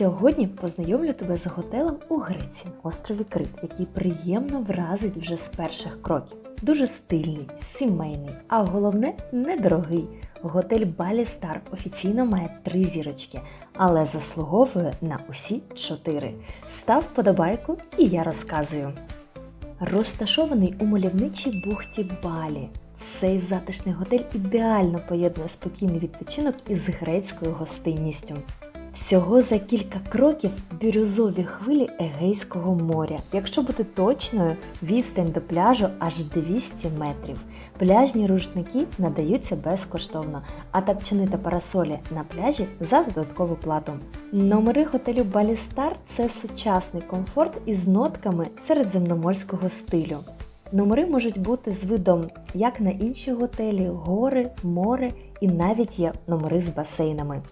Сьогодні познайомлю тебе з готелем у Греції острові Крит, який приємно вразить вже з перших кроків. Дуже стильний, сімейний, а головне недорогий. Готель Балі Стар офіційно має три зірочки, але заслуговує на усі чотири. Став подобайку і я розказую. Розташований у мальовничій бухті Балі. Цей затишний готель ідеально поєднує спокійний відпочинок із грецькою гостинністю. Всього за кілька кроків бірюзові хвилі Егейського моря. Якщо бути точною, відстань до пляжу аж 200 метрів. Пляжні рушники надаються безкоштовно, а тапчани та парасолі на пляжі за додаткову плату. Номери готелю Балістар це сучасний комфорт із нотками середземноморського стилю. Номери можуть бути з видом як на інші готелі, гори, море і навіть є номери з басейнами.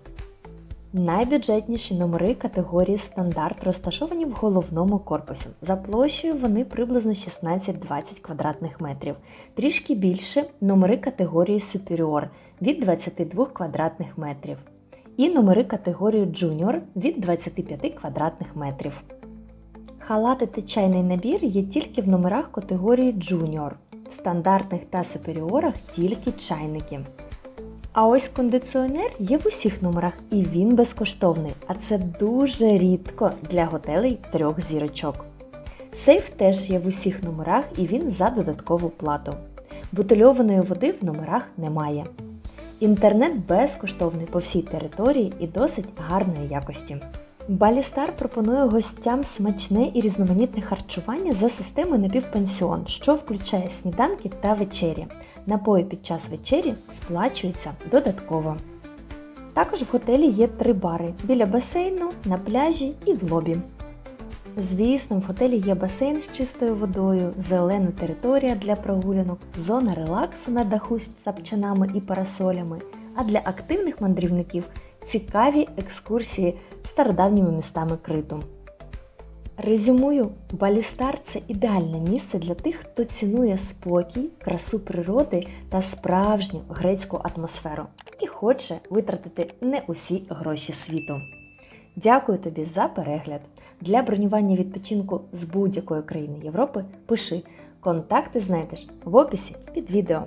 Найбюджетніші номери категорії стандарт розташовані в головному корпусі. За площею вони приблизно 16-20 квадратних метрів. Трішки більше номери категорії Superior від 22 квадратних метрів. І номери категорії Junior від 25 квадратних метрів. Халати та чайний набір є тільки в номерах категорії Junior. В стандартних та суперіорах тільки чайники. А ось кондиціонер є в усіх номерах і він безкоштовний, а це дуже рідко для готелей трьох зірочок. Сейф теж є в усіх номерах і він за додаткову плату. Бутильованої води в номерах немає. Інтернет безкоштовний по всій території і досить гарної якості. Балістар пропонує гостям смачне і різноманітне харчування за системою напівпансіон, що включає сніданки та вечері. Напої під час вечері сплачуються додатково. Також в готелі є три бари біля басейну, на пляжі і в лобі. Звісно, в готелі є басейн з чистою водою, зелена територія для прогулянок, зона релаксу на даху з тапчанами і парасолями, а для активних мандрівників цікаві екскурсії стародавніми містами Криту. Резюмую, Балістар це ідеальне місце для тих, хто цінує спокій, красу природи та справжню грецьку атмосферу і хоче витратити не усі гроші світу. Дякую тобі за перегляд. Для бронювання відпочинку з будь-якої країни Європи пиши. Контакти знайдеш в описі під відео.